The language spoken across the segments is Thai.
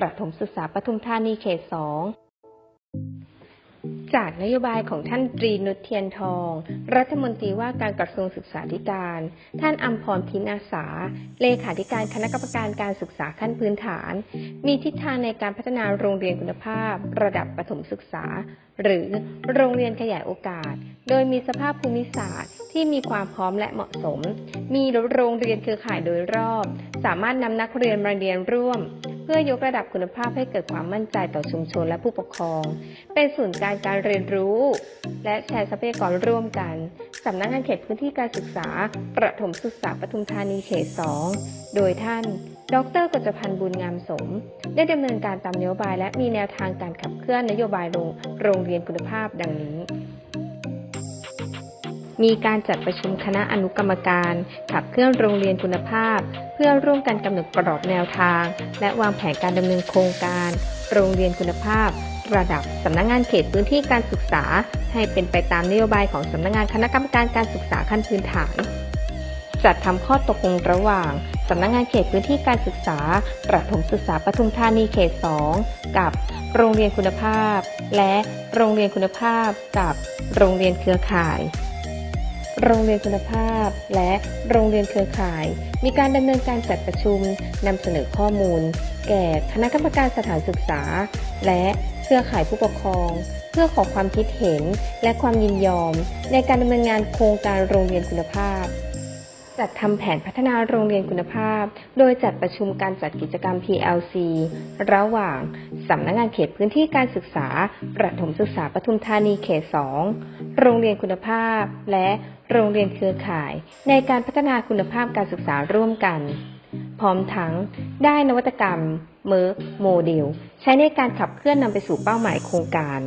ประถมศึกษาปทุมธานีเขต2จากนโยบายของท่านตรีนุชเทียนทอง รัฐมนตรีว่าการกระทรวงศึกษาธิการ ท่านอัมพรพินาสา เลขาธิการคณะกรรมการการศึกษาขั้นพื้นฐาน มีทิศทางในการพัฒนาโรงเรียนคุณภาพ ระดับประถมศึกษา หรือโรงเรียนขยายโอกาส โดยมีสภาพภูมิศาสตร์ที่มีความพร้อมและเหมาะสม มีโรงเรียนเครือข่ายโดยรอบ สามารถนำนักเรียนมาเรียนร่วม พื่อยกระดับคุณภาพให้เกิดความมั่นใจต่อชุมชนและผู้ปกครอง เป็นศูนย์การการเรียนรู้ และแชร์ทรัพยากรร่วมกันสำนักงานเขตพื้นที่การศึกษา ประถมศึกษาปทุมธานีเขต 2 โดยท่าน ดรกจพันธ์บุญงามสม ได้ดำเนินการตามนโยบายและมีแนวทางการขับเคลื่อนนโยบายโรงโรงเรียนคุณภาพดังนี้ มีการจัดประชุมคณะอนุกรรมการ ขับเคลื่อนโรงเรียนคุณภาพ เพื่อร่วมกันกำหนดกรอบแนวทาง และวางแผนการดำเนินโครงการ โรงเรียนคุณภาพ ระดับสำนักงงานเขตพื้นที่การศึกษา ให้เป็นไปตามนโยบายของสำนักงงานคณะกรรมการการศึกษาขั้นพื้นฐานจัดทำข้อตกลงระหว่างสำนักงานเขตพื้นที่การศึกษา ประถมศึกษาปทุมธานีเขต 2 กับโรงเรียนคุณภาพ และโรงเรียนคุณภาพกับโรงเรียนเครือข่าย โรงเรียนคุณภาพ และโรงเรียนเครือข่าย มีการดำเนินการจัดประชุมนำเสนอข้อมูล แก่คณะกรรมการสถานศึกษา และเครือข่ายผู้ปกครอง เพื่อขอความคิดเห็นและความยินยอม ในการดำเนินงานโครงการโรงเรียนคุณภาพจัดทำแผนพัฒนาโรงเรียนคุณภาพ โดยจัดประชุมการจัดกิจกรรม PLC ระหว่างสำนักงงานเขตพื้นที่การศึกษา ประถมศึกษาปทุมธานีเขต 2 โรงเรียนคุณภาพ และ โรงเรียนเครือข่าย ในการพัฒนาคุณภาพการศึกษาร่วมกัน พร้อมทั้งได้นวัตกรรมเมิร์โมเดล ใช้ในการขับเคลื่อนนำไปสู่เป้าหมายโครงการ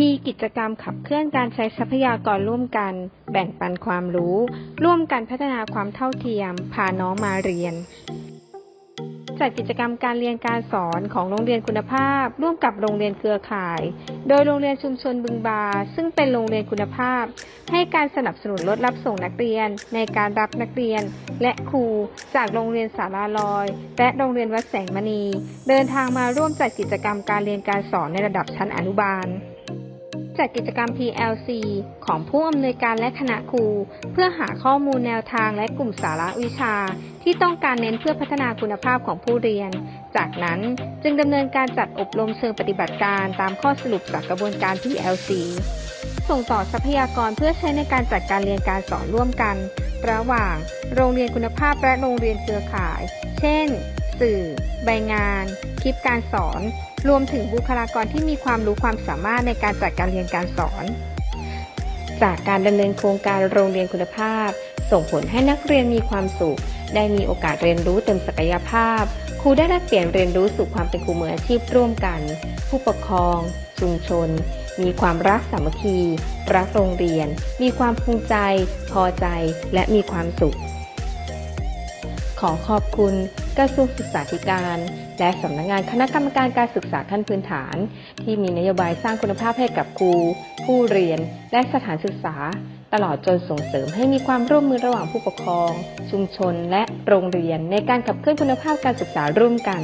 มีกิจกรรมขับเคลื่อนการใช้ทรัพยากรร่วมกัน แบ่งปันความรู้ ร่วมกันพัฒนาความเท่าเทียม พาน้องมาเรียน จัดกิจกรรมการเรียนการสอนของโรงเรียนคุณภาพ ร่วมกับโรงเรียนเครือข่าย โดยโรงเรียนชุมชนบึงบา ซึ่งเป็นโรงเรียนคุณภาพ ให้การสนับสนุนรถรับส่งนักเรียน ในการรับนักเรียน และครูจากโรงเรียนสาราลอย และโรงเรียนวัดแสงมณี เดินทางมาร่วมจัดกิจกรรมการเรียนการสอนในระดับชั้นอนุบาล จัดกิจกรรม PLC ของผู้อำนวยการและคณะครู เพื่อหาข้อมูลแนวทางและกลุ่มสาระวิชา ที่ต้องการเน้นเพื่อพัฒนาคุณภาพของผู้เรียน จากนั้นจึงดำเนินการจัดอบรมเชิงปฏิบัติการตามข้อสรุปจากกระบวนการ PLC ส่งต่อทรัพยากรเพื่อใช้ในการจัดการเรียนการสอนร่วมกัน ระหว่าง โรงเรียนคุณภาพและโรงเรียนเครือข่าย เช่น สื่อ ใบงาน คลิปการสอน รวมถึงบุคลากรที่มีความรู้ความสามารถในการจัดการเรียนการสอน จากการดำเนินโครงการโรงเรียนคุณภาพ ส่งผลให้นักเรียนมีความสุข ได้มีโอกาสเรียนรู้เต็มศักยภาพ ครูได้แลกเปลี่ยนเรียนรู้สู่ความเป็นครูมืออาชีพร่วมกัน ผู้ปกครอง ชุมชน มีความรักสามัคคี รักโรงเรียน มีความภูมิใจ พอใจ และมีความสุข ขอขอบคุณ กระทรวงศึกษาธิการ และสำนักงานคณะกรรมการการศึกษาขั้นพื้นฐาน ที่มีนโยบายสร้างคุณภาพให้กับครู ผู้เรียน และสถานศึกษา ตลอดจนส่งเสริมให้มีความร่วมมือระหว่างผู้ปกครอง ชุมชน และโรงเรียนในการขับเคลื่อนคุณภาพการศึกษาร่วมกัน